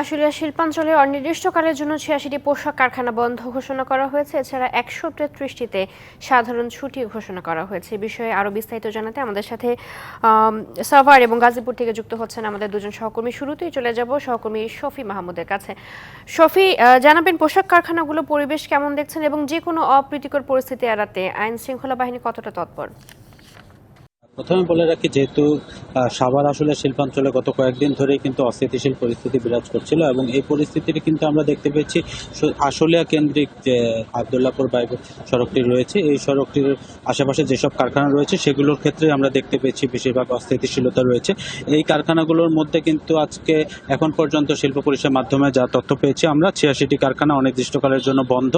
আশুলিয়া শিল্পাঞ্চলে অনির্দিষ্টকালের জন্য ছিয়াশিটি পোশাক কারখানা বন্ধ ঘোষণা করা হয়েছে, এছাড়া একশো তেত্রিশটিতে সাধারণ ছুটি ঘোষণা করা হয়েছে। বিষয়ে আরও বিস্তারিত জানাতে আমাদের সাথে সাভার এবং গাজীপুর থেকে যুক্ত হচ্ছেন আমাদের দুজন সহকর্মী। শুরুতেই চলে যাব সহকর্মী শফি মাহমুদের কাছে। শফি জানাবেন পোশাক কারখানাগুলো পরিবেশ কেমন দেখছেন এবং যে কোনো অপ্রীতিকর পরিস্থিতি এড়াতে আইন শৃঙ্খলা বাহিনী কতটা তৎপর? প্রথমে বলে রাখি, যেহেতু সাভার আসলে শিল্পাঞ্চলে গত কয়েকদিন ধরেই কিন্তু অস্থিতিশীল পরিস্থিতি বিরাজ করছিল এবং এই পরিস্থিতিটি কিন্তু আমরা দেখতে পেয়েছি। আশুলিয়া কেন্দ্রিক যে আবদুল্লাপুর বাইব সড়কটি রয়েছে, এই সড়কটির আশেপাশে যেসব কারখানা রয়েছে, সেগুলোর ক্ষেত্রে আমরা দেখতে পেয়েছি বেশিরভাগ অস্থিতিশীলতা রয়েছে। এই কারখানাগুলোর মধ্যে কিন্তু আজকে, এখন পর্যন্ত শিল্প পুলিশের মাধ্যমে যা তথ্য পেয়েছি আমরা, ছিয়াশিটি কারখানা অনির্দিষ্টকালের জন্য বন্ধ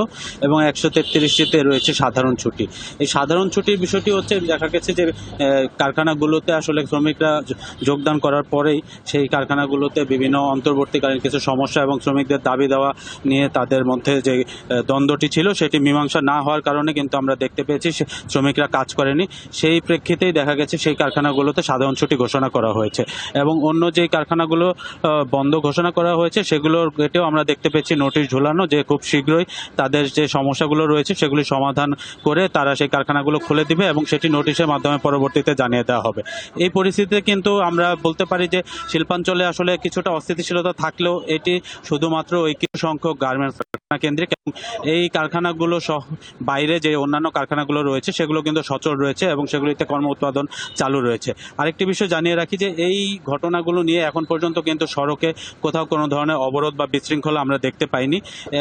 এবং একশো তেত্রিশটিতে রয়েছে সাধারণ ছুটি। এই সাধারণ ছুটির বিষয়টি হচ্ছে দেখা গেছে যে কারখানাগুলোতে আসলে শ্রমিকরা যোগদান করার পরেই সেই কারখানাগুলোতে বিভিন্ন অন্তর্বর্তীকালীন কিছু সমস্যা এবং শ্রমিকদের দাবি দেওয়া নিয়ে তাদের মধ্যে যে দ্বন্দ্বটি ছিল সেটি মীমাংসা না হওয়ার কারণে কিন্তু আমরা দেখতে পেয়েছি শ্রমিকরা কাজ করেনি। সেই প্রেক্ষিতেই দেখা গেছে সেই কারখানাগুলোতে সাধারণ ছুটি ঘোষণা করা হয়েছে এবং অন্য যেই কারখানাগুলো বন্ধ ঘোষণা করা হয়েছে সেগুলোর গেটেও আমরা দেখতে পেয়েছি নোটিশ ঝুলানো যে খুব শীঘ্রই তাদের যে সমস্যাগুলো রয়েছে সেগুলি সমাধান করে তারা সেই কারখানাগুলো খুলে দিবে এবং সেটি নোটিশের মাধ্যমে পরবর্তীতে জানিয়ে দেওয়া হবে। এই পরিস্থিতিতে কিন্তু আমরা বলতে পারি যে শিল্পাঞ্চলে আসলে কিছুটা অস্থিতিশীলতা থাকলেও এটি শুধুমাত্র কিছু সংখ্যক গার্মেন্টস কেন্দ্রিক এই কারখানাগুলো সহ বাইরে যে অন্যান্য কারখানাগুলো রয়েছে, সেগুলো কিন্তু সচল রয়েছে এবং সেগুলিতে কর্ম উৎপাদন চালু রয়েছে। আরেকটি বিষয় জানিয়ে রাখি যে, এই ঘটনাগুলো নিয়ে এখন পর্যন্ত কিন্তু সড়কে কোথাও কোনো ধরনের অবরোধ বা বিশৃঙ্খলা আমরা দেখতে পাইনি।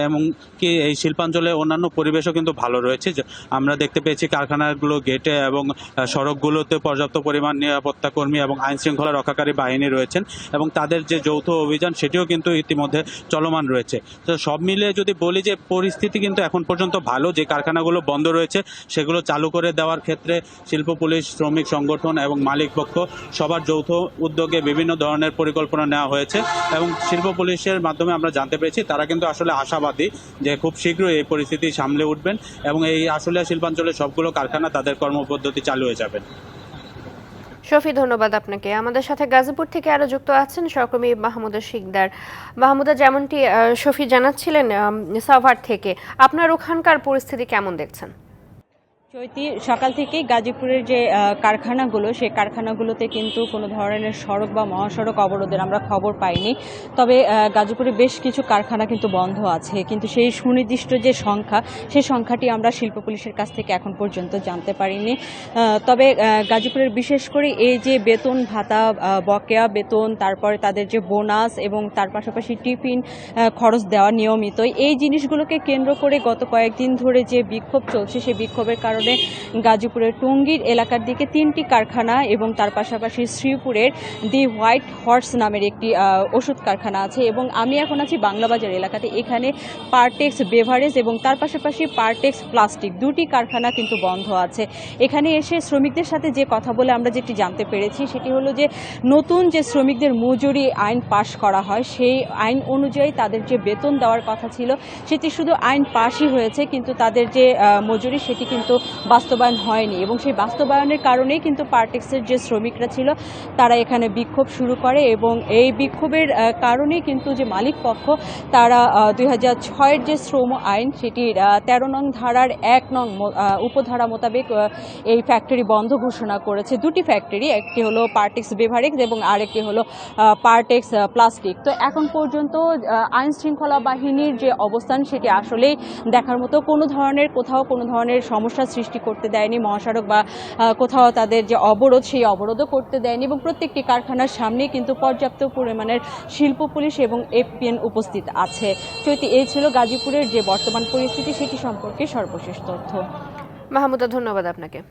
এবং কি এই শিল্পাঞ্চলে অন্যান্য পরিবেশও কিন্তু ভালো রয়েছে। আমরা দেখতে পেয়েছি কারখানাগুলো গেটে এবং সড়কগুলোতে পর্যাপ্ত পরিমাণ নিরাপত্তা কর্মী এবং আইন শৃঙ্খলা রক্ষাকারী বাহিনী রয়েছেন এবং তাদের যে যৌথ অভিযান, সেটিও কিন্তু ইতিমধ্যে চলমান রয়েছে। তো সব মিলিয়ে যদি বলি যে পরিস্থিতি কিন্তু এখন পর্যন্ত ভালো। যে কারখানাগুলো বন্ধ রয়েছে, সেগুলো চালু করে দেওয়ার ক্ষেত্রে শিল্প, পুলিশ, শ্রমিক সংগঠন এবং মালিক পক্ষ সবার যৌথ উদ্যোগে বিভিন্ন ধরনের পরিকল্পনা নেওয়া হয়েছে এবং শিল্প, পুলিশের মাধ্যমে আমরা জানতে পেরেছি তারা কিন্তু আসলে আশাবাদী যে খুব শীঘ্রই এই পরিস্থিতি সামলে উঠবেন এবং এই আশুলিয়া শিল্পাঞ্চলের সবগুলো কারখানা তাদের কর্মপদ্ধতি চালু হয়ে যাবেন শফি, ধন্যবাদ আপনাকে। আমাদের সাথে গাজীপুর থেকে আরও যুক্ত আছেন সহকর্মী মাহমুদা শিকদার। মাহমুদা, যেমনটি শফি জানাচ্ছিলেন সাভার থেকে। আপনার ওখানকার পরিস্থিতি কেমন দেখছেন? চৈতি, সকাল থেকেই গাজীপুরের যে কারখানাগুলো, সেই কারখানাগুলোতে কিন্তু কোনো ধরনের সড়ক বা মহাসড়ক অবরোধের আমরা খবর পাইনি। তবে গাজীপুরে বেশ কিছু কারখানা কিন্তু বন্ধ আছে। কিন্তু সেই সুনির্দিষ্ট যে সংখ্যা, সেই সংখ্যাটি আমরা শিল্প পুলিশের কাছ থেকে এখন পর্যন্ত জানতে পারিনি। তবে গাজীপুরের বিশেষ করে এই যে বেতন ভাতা বকেয়া বেতন, তারপরে তাদের যে বোনাস এবং তার পাশাপাশি টিফিন খরচ দেওয়া নিয়মিত এই জিনিসগুলোকে কেন্দ্র করে গত কয়েকদিন ধরে যে বিক্ষোভ চলছে, সেই বিক্ষোভের কারণে গাজীপুরের টঙ্গীর এলাকার দিকে তিনটি কারখানা এবং তার পাশাপাশি শ্রীপুরের দি হোয়াইট হর্স নামের একটি ওষুধ কারখানা আছে এবং আমি এখন আছি বাংলাবাজার এলাকাতে। এখানে পার্টেক্স বেভারেজ এবং তার পাশাপাশি পার্টেক্স প্লাস্টিক দুটি কারখানা কিন্তু বন্ধ আছে। এখানে এসে শ্রমিকদের সাথে যে কথা বলে আমরা যেটি জানতে পেরেছি সেটি হলো যে নতুন যে শ্রমিকদের মজুরি আইন পাশ করা হয়, সেই আইন অনুযায়ী তাদের যে বেতন দেওয়ার কথা ছিল, সেটি শুধু আইন পাশই হয়েছে, কিন্তু তাদের যে মজুরি সেটি কিন্তু বাস্তবায়ন হয়নি এবং সেই বাস্তবায়নের কারণেই কিন্তু পার্টেক্সের যে শ্রমিকরা ছিল, তারা এখানে বিক্ষোভ শুরু করে এবং এই বিক্ষোভের কারণেই কিন্তু যে মালিক পক্ষ, তারা দুই হাজার ছয়ের যে শ্রম আইন, সেটির তেরো নং ধারার এক নং উপধারা মোতাবেক এই ফ্যাক্টরি বন্ধ ঘোষণা করেছে। দুটি ফ্যাক্টরি একটি হলো পার্টেক্স বেভারেক্স এবং আরেকটি হলো পার্টেক্স প্লাস্টিক। তো এখন পর্যন্ত আইন শৃঙ্খলা বাহিনীর যে অবস্থান, সেটি আসলেই দেখার মতো কোনো ধরনের, কোথাও কোনো ধরনের সমস্যা সৃষ্টি করতে দেয়নি। মহাসড়ক বা কোথাও তাদের যে অবরোধ, সেই অবরোধও করতে দেয়নি এবং প্রত্যেকটি কারখানার সামনে কিন্তু পর্যাপ্ত পরিমাণের শিল্প পুলিশ এবং এফপিএন উপস্থিত আছে। চৈতি, এই ছিল গাজীপুরের যে বর্তমান পরিস্থিতি, সেটি সম্পর্কে সর্বশেষ তথ্য। মাহমুদা, ধন্যবাদ আপনাকে।